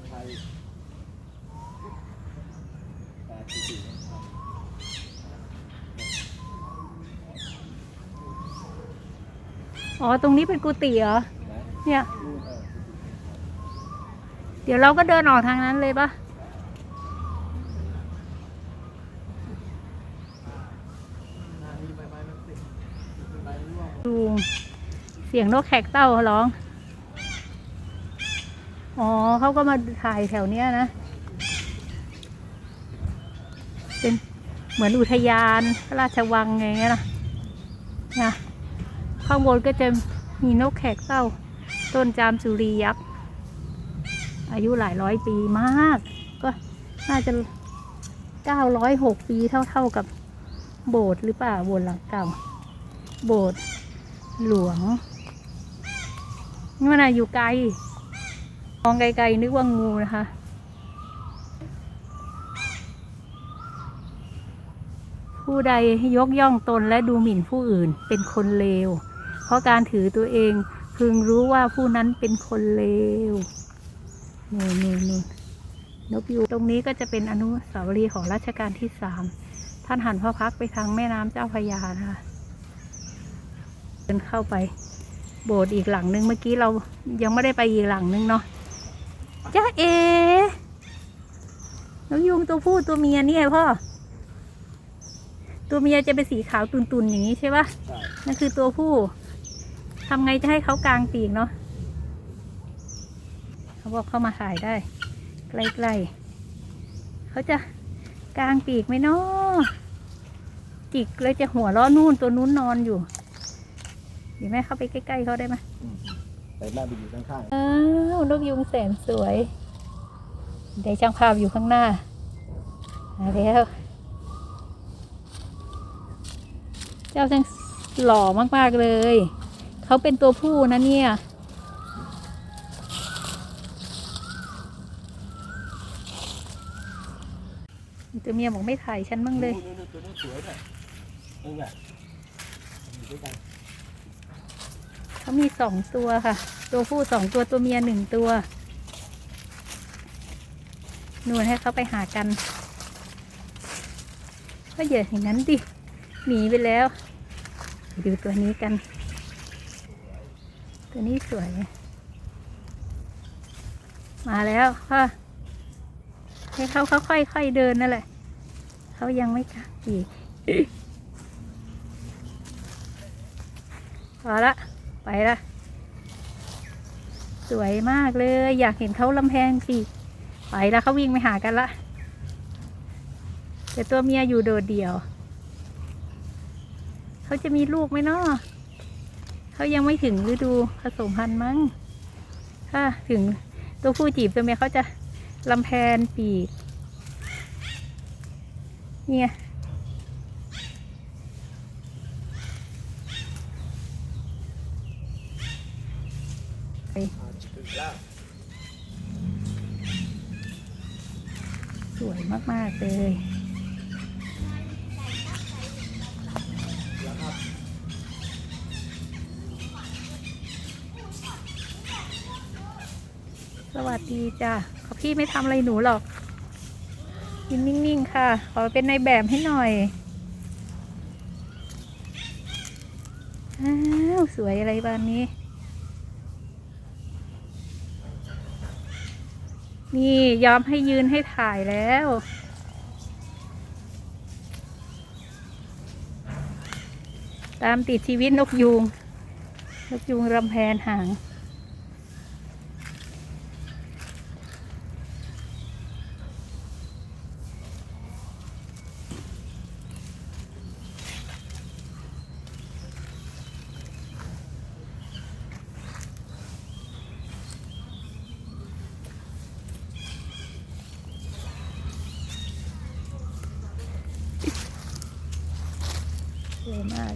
ติธงชัยแปดสิบสี่อ๋อ ตรงนี้เป็นกุฏิเหรอ นะเนี่ยนู่นเออเดี๋ยวเราก็เดินออกทางนั้นเลยปะหน้านี้ใบไม้มันติดใบร่วงดูเสียงนกแขกเต้าร้อง อ๋อเขาก็มาถ่ายแถวเนี้ยนะ เป็นเหมือนอุทยานพระราชวังไงเงี้ยนะนะข้างบนก็จะมีนกแขกเต้า ต้นจามจุรียักษ์ อายุหลายร้อยปีมาก ก็น่าจะเก้าร้อยหกปีเท่าเท่าๆกับโบสถ์หรือเปล่าโบสถ์หลังเก่า โบสถ์หลวงนี่มันอะอยู่ไกล มองไกลๆนึกว่างูนะคะ ผู้ใดยกย่องตนและดูหมิ่นผู้อื่นเป็นคนเลว เพราะการถือตัวเองพึงรู้ว่าผู้นั้นเป็นคนเลวนู่นนู่นนู่นนกยูตรงนี้ก็จะเป็นอนุสาวรีย์ของรัชกาลที่สามท่านหันพระพักไปทางแม่น้ำเจ้าพยานะคะเดินเข้าไปโบสถ์อีกหลังนึงเมื่อกี้เรายังไม่ได้ไปอีกหลังนึงเนาะ จ้าเอนกยูงตัวผู้ตัวเมียนี่ไงพ่อ ตัวเมียจะเป็นสีขาวตุนๆอย่างนี้ใช่ปะใช่นั่นคือตัวผู้ทำไงจะให้เขากลางปีกเนาะเขาบอกเข้ามาถ่ายได้ใกล้ๆเขาจะกลางปีกไหมเนาะจิกเลยจะหัวล้อนู่นตัวนู้นนอนอยู่เดี๋ยวแม่เข้าไปใกล้ๆเขาได้ไหม แต่แม่ไปอยู่ข้างอ้าวนกยุงแสนสวยได้ช่างภาพอยู่ข้างหน้ามาแล้วเจ้าช่างหล่อมากๆเลย เขาเป็นตัวผู้นะเนี่ยตัวเมียบอกไม่ถ่ายฉันบ้างๆเลยนู่นๆตัวนู้นสวยด้วยนี่แหละอยู่ด้วยกัน เขามีสองตัวค่ะ ตัวผู้สองตัวตัวเมียหนึ่งตัวนวลให้เขาไปหากัน ก็อย่าอย่างนั้นดิหนีไปแล้วดูตัวนี้กัน ตัวนี้สวย มาแล้วค่ะให้เขาเขาค่อยๆเดินนั่นแหละเขายังไม่กล้าอีกพอละ ไปละสวยมากเลย อยากเห็นเขาลำแพงสิ ไปแล้วเขาวิ่งไปหากันละ แต่ตัวเมียอยู่โดดเดี่ยว เขาจะมีลูกไหมเนาะเขายังไม่ถึงฤดูผสมพันธุ์มั้ง ถ้าถึงตัวผู้จีบตัวเมียเขาจะลำแพนปีก เนี่ย ถึงแล้ว สวยมาก ๆ เลยสวัสดีจ้ะขอพี่ไม่ทำอะไรหนูหรอกยืนนิ่ง ๆ ค่ะ ขอเป็นในแบบให้หน่อย อ้าว สวยอะไรบ้านนี้ นี่ยอมให้ยืนให้ถ่ายแล้ว ตามติดชีวิตนกยูง นกยูงรำแพนหาง มาก